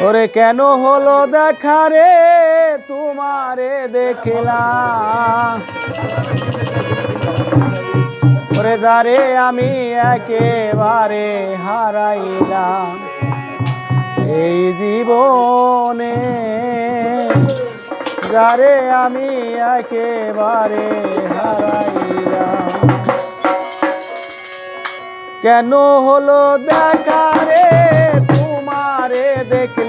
ওরে কেন হলো দেখা রে? তোমারে দেখলাম। ওরে যারে আমি একেবারে হারাইলাম। এই জীবনে যারে আমি একেবারে হারাইলাম। কেন হলো দেখা রে?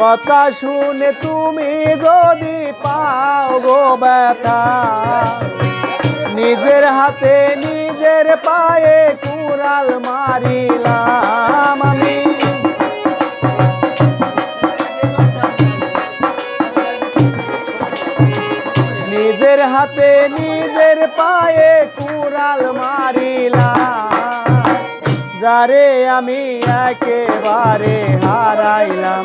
কথা শুনে তুমি যদি পাও গো ব্যথা, নিজের হাতে নিজের পায়ে কুড়াল মারিলাম আমি। নিজের হাতে নিজের পায়ে কুড়াল মারিলাম, যারে আমি একেবারে হারাইলাম।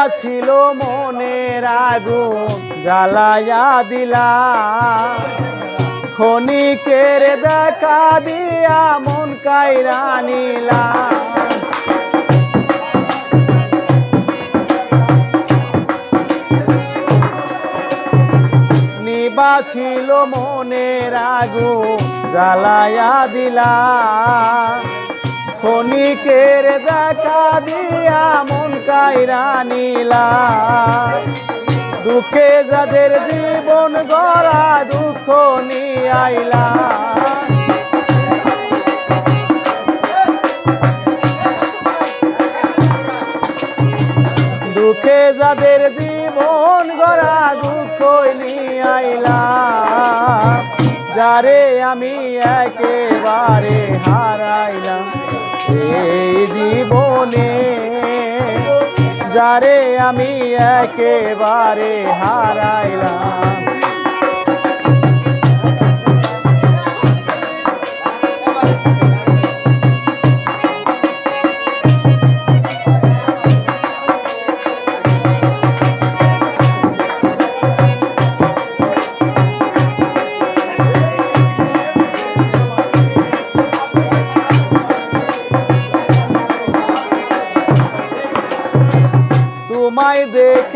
নিবাসিল মনের আগুন জ্বালায়া দিলা। ক্ষণিকের দেখা দিয়া মন কাইরা নিলা। নিবা ছিল মনের আগুন জ্বালায়া দিলা। ক্ষণিকের দেখা দিয়া মন কাইরা নিলা দুঃখে যাদের জীবন গড়া দুঃখ নিয়ে আইলা। দুঃখে যাদের জীবন গড়া দুঃখ নিয়ে আইলা। যারে আমি একেবারে হারাইলাম। এই জীবনে যারে আমি একেবারে হারাইলাম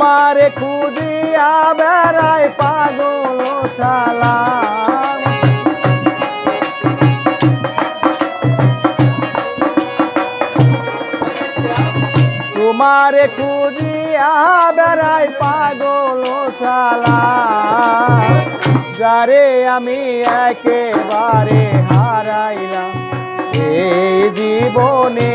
তোমারে খুদিয়া বেড়াই পাগল শালা। তোমারে খুঁজিয়া বেড়াই পাগল শালা। যারে আমি একেবারে হারাইলাম এই জীবনে।